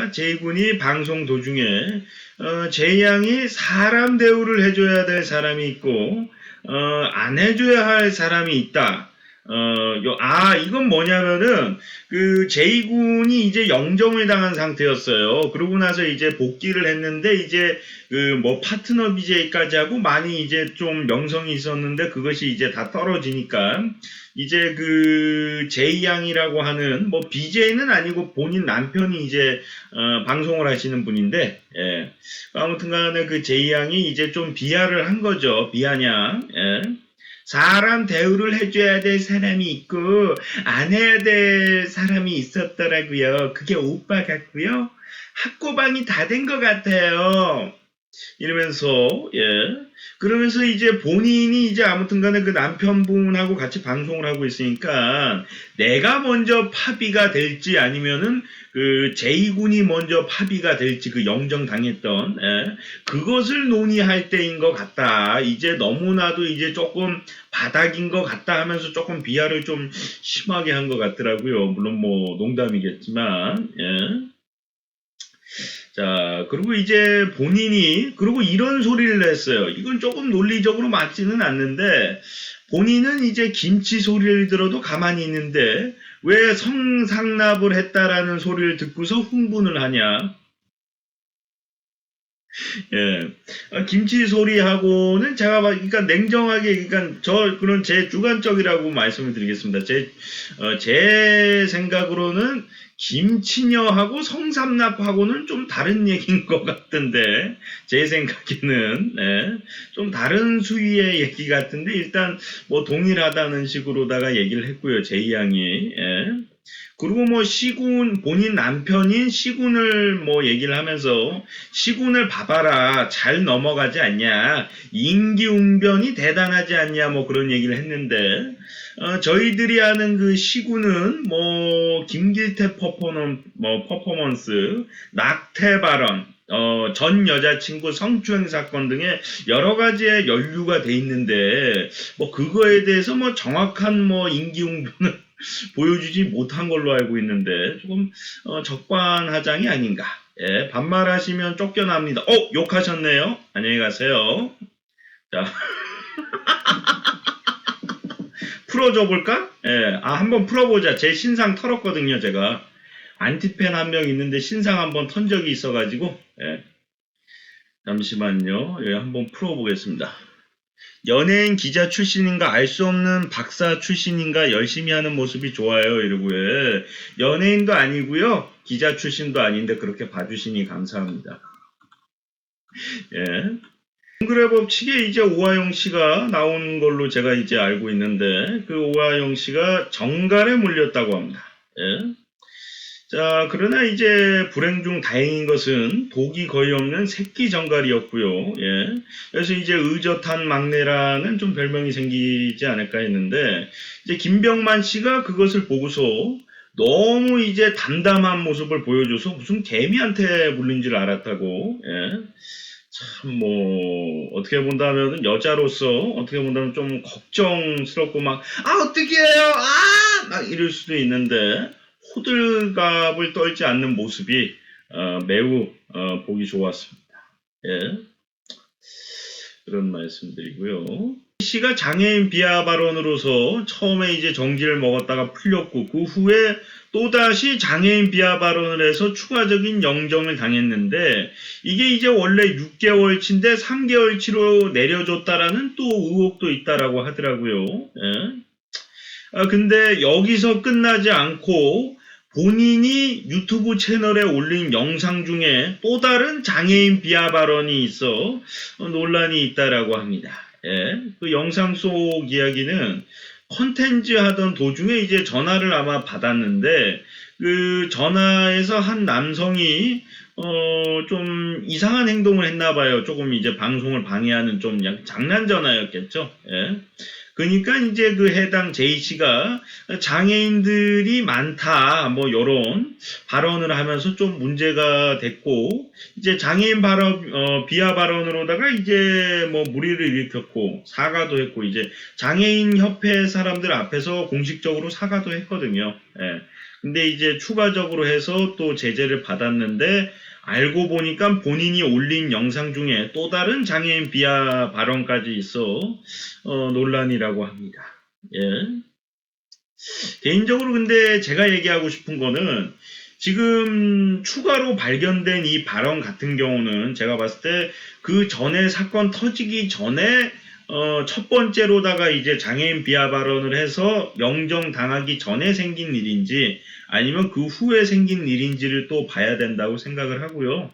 씨가 제이군이 방송 도중에 어, 제이 양이 사람 대우를 해줘야 될 사람이 있고 어, 안 해줘야 할 사람이 있다. 어, 요, 아, 이건 뭐냐면은, 그, 제이군이 이제 영정을 당한 상태였어요. 그러고 나서 이제 복귀를 했는데, 이제, 그, 뭐, 파트너 BJ까지 하고 많이 이제 좀 명성이 있었는데, 그것이 이제 다 떨어지니까, 이제 그, 제이 양이라고 하는, 뭐, BJ는 아니고 본인 남편이 이제, 어, 방송을 하시는 분인데, 예. 아무튼 간에 그 제이 양이 이제 좀 비하를 한 거죠. 비아냥, 예. 사람 대우를 해줘야 될 사람이 있고 안 해야 될 사람이 있었더라고요. 그게 오빠 같고요. 학고방이 다 된 것 같아요. 이러면서 예 그러면서 이제 본인이 이제 아무튼간에 그 남편분하고 같이 방송을 하고 있으니까 내가 먼저 파비가 될지 아니면은 그 제이군이 먼저 파비가 될지 그 영정 당했던 예, 그것을 논의할 때인 것 같다. 이제 너무나도 이제 조금 바닥인 것 같다 하면서 조금 비하를 좀 심하게 한 것 같더라고요. 물론 뭐 농담이겠지만 예. 자, 그리고 이제 본인이, 그리고 이런 소리를 냈어요. 이건 조금 논리적으로 맞지는 않는데, 본인은 이제 김치 소리를 들어도 가만히 있는데, 왜 성상납을 했다라는 소리를 듣고서 흥분을 하냐? 예. 아, 김치 소리하고는 제가 막, 그러니까 냉정하게, 그러니까 저, 그런 제 주관적이라고 말씀을 드리겠습니다. 제, 어, 제 생각으로는 김치녀하고 성삼납하고는 좀 다른 얘기인 것 같은데, 제 생각에는, 네, 좀 다른 수위의 얘기 같은데, 일단 뭐 동일하다는 식으로다가 얘기를 했고요, 제이 양이. 예. 그리고 뭐 시군, 본인 남편인 시군을 뭐 얘기를 하면서, 시군을 봐봐라, 잘 넘어가지 않냐, 인기웅변이 대단하지 않냐, 뭐 그런 얘기를 했는데, 어, 저희들이 아는 그 시구는 뭐 김길태 퍼포먼 뭐 퍼포먼스, 낙태 발언, 어, 전 여자친구 성추행 사건 등의 여러 가지의 연루가 돼 있는데 뭐 그거에 대해서 뭐 정확한 뭐 인기응변을 보여주지 못한 걸로 알고 있는데 조금 어, 적반하장이 아닌가. 예, 반말하시면 쫓겨납니다. 어, 욕하셨네요. 안녕히 가세요. 자. 풀어줘 볼까? 예, 아, 한번 풀어보자. 제 신상 털었거든요, 제가. 안티팬 한 명 있는데 신상 한 번 턴 적이 있어가지고, 예. 잠시만요. 예, 한번 풀어보겠습니다. 연예인 기자 출신인가 알 수 없는 박사 출신인가 열심히 하는 모습이 좋아요. 이러고, 예. 연예인도 아니고요 기자 출신도 아닌데 그렇게 봐주시니 감사합니다. 예. 정글의 법칙에 이제 오하영 씨가 나온 걸로 제가 이제 알고 있는데 그 오하영 씨가 정갈에 물렸다고 합니다. 예. 자, 그러나 이제 불행 중 다행인 것은 독이 거의 없는 새끼 정갈이었고요. 예. 그래서 이제 의젓한 막내라는 좀 별명이 생기지 않을까 했는데 이제 김병만 씨가 그것을 보고서 너무 이제 담담한 모습을 보여줘서 무슨 개미한테 물린 줄 알았다고. 예. 참, 뭐, 어떻게 본다면, 여자로서, 어떻게 본다면 좀 걱정스럽고 막, 아, 어떻게 해요? 아! 막 이럴 수도 있는데, 호들갑을 떨지 않는 모습이, 어, 매우, 어, 보기 좋았습니다. 예. 그런 말씀드리고요. 씨가 장애인 비하 발언으로서 처음에 이제 정지를 먹었다가 풀렸고, 그 후에 또다시 장애인 비하 발언을 해서 추가적인 영정을 당했는데 이게 이제 원래 6개월치인데 3개월치로 내려줬다라는 또 의혹도 있다라고 하더라고요. 예. 아 근데 여기서 끝나지 않고 본인이 유튜브 채널에 올린 영상 중에 또 다른 장애인 비하 발언이 있어 논란이 있다라고 합니다. 예. 그 영상 속 이야기는 컨텐츠 하던 도중에 이제 전화를 아마 받았는데 그 전화에서 한 남성이 어 좀 이상한 행동을 했나 봐요. 조금 이제 방송을 방해하는 좀 약- 장난 전화였겠죠. 예. 그러니까 이제 그 해당 제이 씨가 장애인들이 많다 뭐 요런 발언을 하면서 좀 문제가 됐고 이제 장애인 발언 어, 비하 발언으로다가 이제 뭐 무리를 일으켰고 사과도 했고 이제 장애인 협회 사람들 앞에서 공식적으로 사과도 했거든요. 예. 근데 이제 추가적으로 해서 또 제재를 받았는데 알고 보니까 본인이 올린 영상 중에 또 다른 장애인 비하 발언까지 있어 어, 논란이라고 합니다. 예. 개인적으로 근데 제가 얘기하고 싶은 거는 지금 추가로 발견된 이 발언 같은 경우는 제가 봤을 때 그 전에 사건 터지기 전에 어, 첫 번째로다가 이제 장애인 비하 발언을 해서 영정 당하기 전에 생긴 일인지 아니면 그 후에 생긴 일인지를 또 봐야 된다고 생각을 하고요.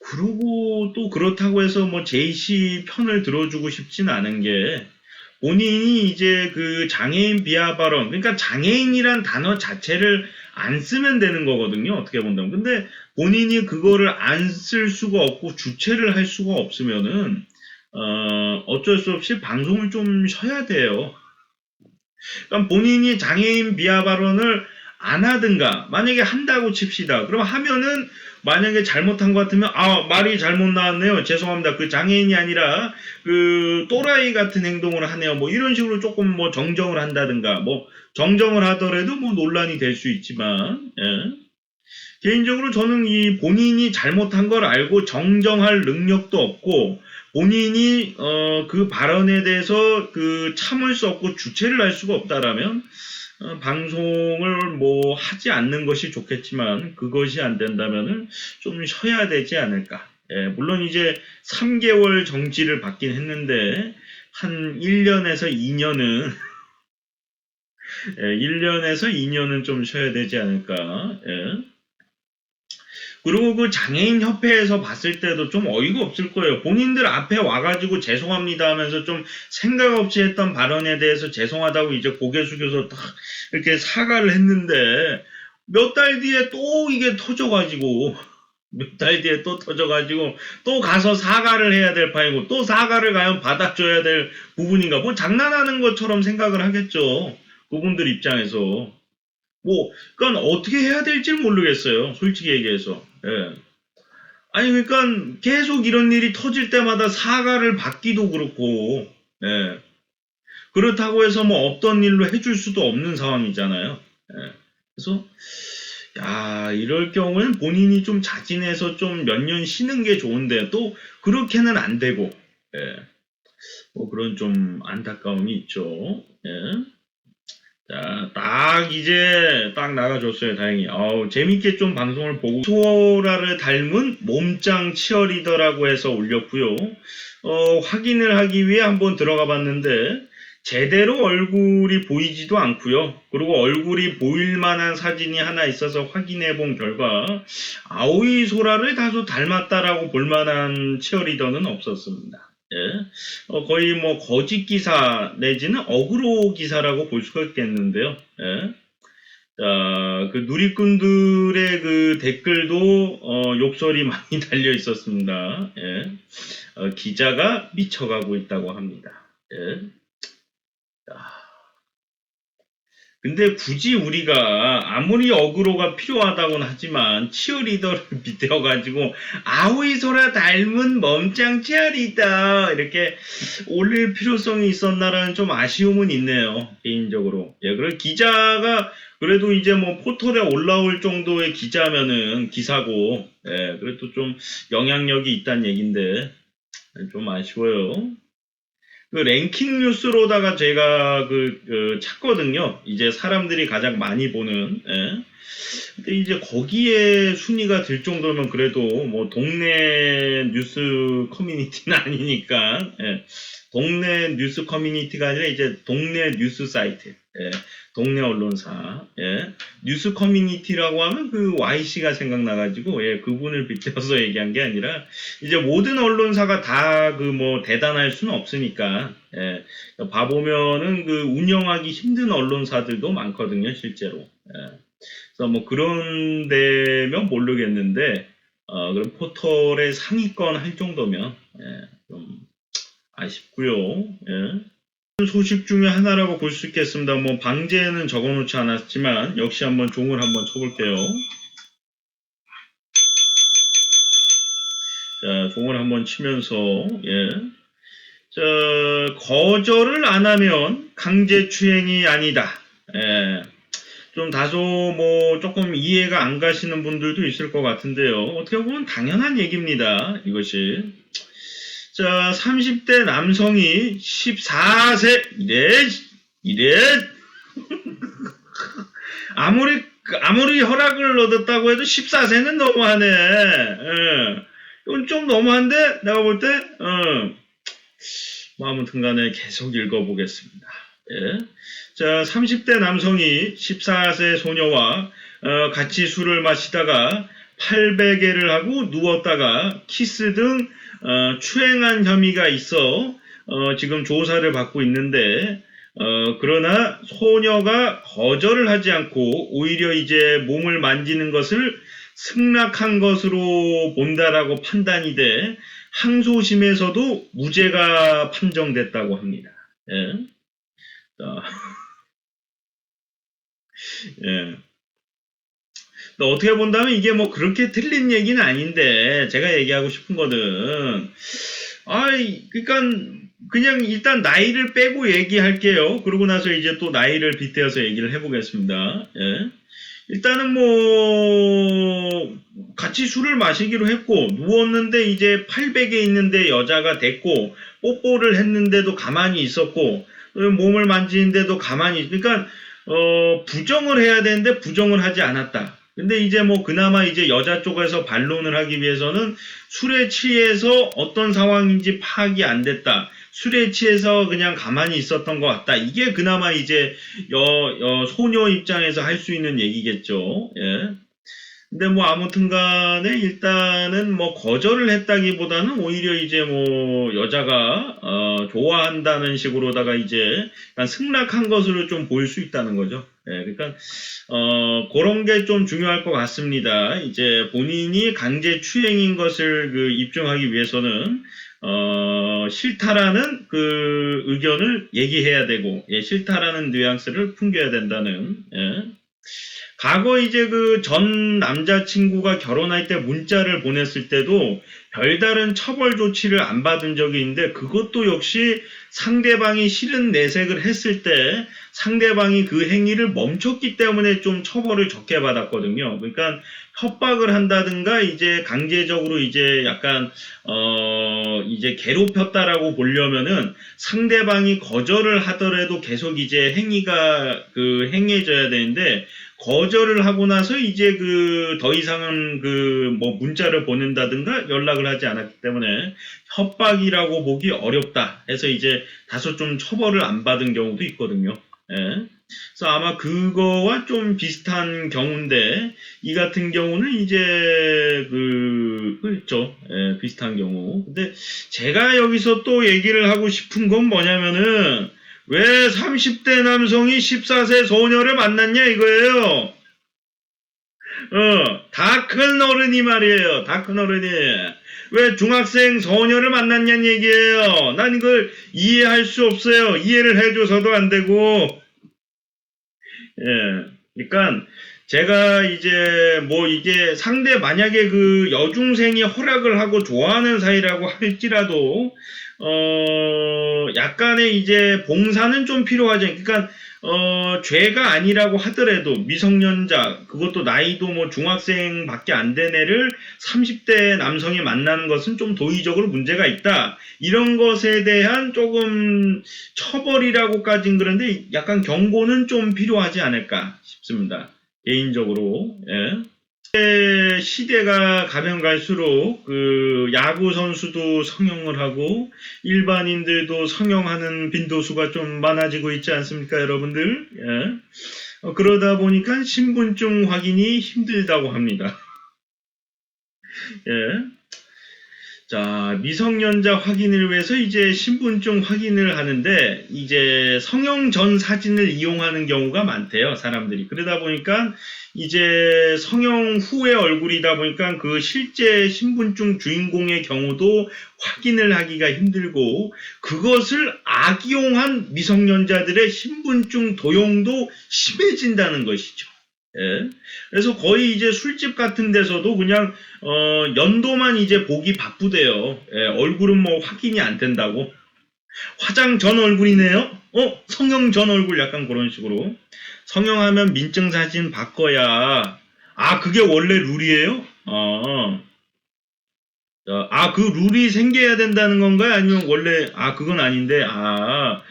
그리고 또 그렇다고 해서 뭐 제이 씨 편을 들어주고 싶진 않은 게 본인이 이제 그 장애인 비하 발언, 그러니까 장애인이란 단어 자체를 안 쓰면 되는 거거든요. 어떻게 본다면. 근데 본인이 그거를 안 쓸 수가 없고 주체를 할 수가 없으면은 어, 어쩔 수 없이 방송을 좀 쉬어야 돼요. 그러니까 본인이 장애인 비하 발언을 안 하든가 만약에 한다고 칩시다. 그럼 하면은 만약에 잘못한 것 같으면 아 말이 잘못 나왔네요. 죄송합니다. 그 장애인이 아니라 그 또라이 같은 행동을 하네요. 뭐 이런 식으로 조금 뭐 정정을 한다든가 뭐 정정을 하더라도 뭐 논란이 될 수 있지만 예. 개인적으로 저는 이 본인이 잘못한 걸 알고 정정할 능력도 없고 본인이 어, 그 발언에 대해서 그 참을 수 없고 주체를 할 수가 없다라면 어, 방송을 뭐 하지 않는 것이 좋겠지만 그것이 안 된다면은 좀 쉬어야 되지 않을까. 예, 물론 이제 3개월 정지를 받긴 했는데 한 1년에서 2년은 예, 1년에서 2년은 좀 쉬어야 되지 않을까. 예. 그리고 그 장애인 협회에서 봤을 때도 좀 어이가 없을 거예요. 본인들 앞에 와가지고 죄송합니다 하면서 좀 생각 없이 했던 발언에 대해서 죄송하다고 이제 고개 숙여서 딱 이렇게 사과를 했는데 몇 달 뒤에 또 이게 터져가지고 몇 달 뒤에 또 터져가지고 또 가서 사과를 해야 될 판이고 또 사과를 과연 받아줘야 될 부분인가 뭐 장난하는 것처럼 생각을 하겠죠. 그분들 입장에서. 뭐, 그건 어떻게 해야 될지 모르겠어요. 솔직히 얘기해서. 예. 아니, 그러니까 계속 이런 일이 터질 때마다 사과를 받기도 그렇고, 예. 그렇다고 해서 뭐 없던 일로 해줄 수도 없는 상황이잖아요. 예. 그래서, 야, 이럴 경우엔 본인이 좀 자진해서 좀 몇 년 쉬는 게 좋은데, 또 그렇게는 안 되고, 예. 뭐 그런 좀 안타까움이 있죠. 예. 자, 딱 이제 딱 나가줬어요. 다행히. 어우, 재밌게 좀 방송을 보고 소라를 닮은 몸짱 치어리더라고 해서 올렸고요. 어, 확인을 하기 위해 한번 들어가 봤는데 제대로 얼굴이 보이지도 않고요. 그리고 얼굴이 보일 만한 사진이 하나 있어서 확인해 본 결과 아오이 소라를 다소 닮았다라고 볼 만한 치어리더는 없었습니다. 예. 어, 거의 뭐 거짓 기사 내지는 어그로 기사라고 볼 수가 있겠는데요. 예. 자, 그 누리꾼들의 그 댓글도 어, 욕설이 많이 달려 있었습니다. 예. 어, 기자가 미쳐가고 있다고 합니다. 예. 자. 근데 굳이 우리가 아무리 어그로가 필요하다고는 하지만 치어리더를 빗대어가지고 아오이소라 닮은 멈짱 치어리더 이렇게 올릴 필요성이 있었나라는 좀 아쉬움은 있네요 개인적으로. 예 그리고 기자가 그래도 이제 뭐 포털에 올라올 정도의 기자면은 기사고 예 그래도 좀 영향력이 있다는 얘긴데 좀 아쉬워요 그 랭킹 뉴스로다가 제가 그, 그 찾거든요. 이제 사람들이 가장 많이 보는. 예. 근데 이제 거기에 순위가 들 정도면 그래도 뭐 동네 뉴스 커뮤니티는 아니니까. 예. 동네 뉴스 커뮤니티가 아니라 이제 동네 뉴스 사이트. 예. 동네 언론사. 예. 뉴스 커뮤니티라고 하면 그 YC가 생각나가지고 예, 그분을 빗대어서 얘기한 게 아니라 이제 모든 언론사가 다 그 뭐 대단할 수는 없으니까 예, 봐보면은 그 운영하기 힘든 언론사들도 많거든요 실제로 예. 그래서 뭐 그런 데면 모르겠는데 어, 그럼 포털의 상위권 할 정도면 예, 좀 아쉽고요 예. 소식 중에 하나라고 볼 수 있겠습니다. 뭐 방제는 적어놓지 않았지만 역시 한번 종을 한번 쳐볼게요. 자, 종을 한번 치면서 예. 자, 거절을 안 하면 강제 추행이 아니다. 예. 좀 다소 뭐 조금 이해가 안 가시는 분들도 있을 것 같은데요. 어떻게 보면 당연한 얘기입니다. 이것이. 자, 30대 남성이 14세, 이래, 이래. 아무리, 아무리 허락을 얻었다고 해도 14세는 너무하네. 예. 이건 좀 너무한데? 내가 볼 때, 어. 뭐 아무튼 간에 계속 읽어보겠습니다. 예. 자, 30대 남성이 14세 소녀와 어, 같이 술을 마시다가 팔베개를 하고 누웠다가 키스 등 어, 추행한 혐의가 있어 어, 지금 조사를 받고 있는데 어, 그러나 소녀가 거절을 하지 않고 오히려 이제 몸을 만지는 것을 승낙한 것으로 본다라고 판단이 돼 항소심에서도 무죄가 판정됐다고 합니다. 예. 자, 예. 어떻게 본다면 이게 뭐 그렇게 틀린 얘기는 아닌데 제가 얘기하고 싶은 거는 아이 그러니까 그냥 일단 나이를 빼고 얘기할게요. 그러고 나서 이제 또 나이를 빗대어서 얘기를 해보겠습니다. 예. 일단은 뭐 같이 술을 마시기로 했고 누웠는데 이제 800에 있는데 여자가 됐고 뽀뽀를 했는데도 가만히 있었고 몸을 만지는데도 가만히 있- 그러니까 어 부정을 해야 되는데 부정을 하지 않았다. 근데 이제 뭐 그나마 이제 여자 쪽에서 반론을 하기 위해서는 술에 취해서 어떤 상황인지 파악이 안 됐다. 술에 취해서 그냥 가만히 있었던 것 같다. 이게 그나마 이제 여, 여 소녀 입장에서 할 수 있는 얘기겠죠. 예. 근데 뭐 아무튼 간에 일단은 뭐 거절을 했다기보다는 오히려 이제 뭐 여자가 어 좋아한다는 식으로다가 이제 승낙한 것으로 좀 보일 수 있다는 거죠. 예, 그러니까 어 그런 게 좀 중요할 것 같습니다. 이제 본인이 강제 추행인 것을 그 입증하기 위해서는 어 싫다라는 그 의견을 얘기해야 되고 예, 싫다라는 뉘앙스를 풍겨야 된다는 예. 과거 이제 그 전 남자친구가 결혼할 때 문자를 보냈을 때도 별다른 처벌 조치를 안 받은 적이 있는데 그것도 역시 상대방이 싫은 내색을 했을 때 상대방이 그 행위를 멈췄기 때문에 좀 처벌을 적게 받았거든요. 그러니까 협박을 한다든가 이제 강제적으로 이제 약간 어 이제 괴롭혔다라고 보려면은 상대방이 거절을 하더라도 계속 이제 행위가 그 행해져야 되는데 거절을 하고 나서 이제 그 더 이상은 그 뭐 문자를 보낸다든가 연락을 하지 않았기 때문에 협박이라고 보기 어렵다 해서 이제 다소 좀 처벌을 안 받은 경우도 있거든요. 예. 그래서 아마 그거와 좀 비슷한 경우인데 이 같은 경우는 이제 그 그렇죠. 예, 비슷한 경우. 근데 제가 여기서 또 얘기를 하고 싶은 건 뭐냐면은 왜 30대 남성이 14세 소녀를 만났냐 이거예요. 어, 다 큰 어른이 말이에요. 다 큰 어른이. 왜 중학생 소녀를 만났냐는 얘기예요. 난 이걸 이해할 수 없어요. 이해를 해줘서도 안 되고. 예. 그러니까 제가 이제 뭐 이게 상대 만약에 그 여중생이 허락을 하고 좋아하는 사이라고 할지라도 어 약간의 이제 봉사는 좀 필요하죠. 그러니까 어 죄가 아니라고 하더라도 미성년자 그것도 나이도 뭐 중학생밖에 안 된 애를 30대 남성이 만나는 것은 좀 도의적으로 문제가 있다. 이런 것에 대한 조금 처벌이라고까진 그런데 약간 경고는 좀 필요하지 않을까 싶습니다. 개인적으로 예. 예, 시대가 가면 갈수록 그 야구 선수도 성형을 하고 일반인들도 성형하는 빈도수가 좀 많아지고 있지 않습니까, 여러분들? 예. 어, 그러다 보니까 신분증 확인이 힘들다고 합니다. 예. 자, 미성년자 확인을 위해서 이제 신분증 확인을 하는데 이제 성형 전 사진을 이용하는 경우가 많대요, 사람들이. 그러다 보니까 이제 성형 후의 얼굴이다 보니까 그 실제 신분증 주인공의 경우도 확인을 하기가 힘들고 그것을 악용한 미성년자들의 신분증 도용도 심해진다는 것이죠. 예. 그래서 거의 이제 술집 같은 데서도 그냥 어, 연도만 이제 보기 바쁘대요. 예, 얼굴은 뭐 확인이 안 된다고. 화장 전 얼굴이네요. 어? 성형 전 얼굴 약간 그런 식으로. 성형하면 민증 사진 바꿔야. 아, 그게 원래 룰이에요? 아. 자, 아, 그 룰이 생겨야 된다는 건가요? 아니면 원래, 아, 그건 아닌데, 아,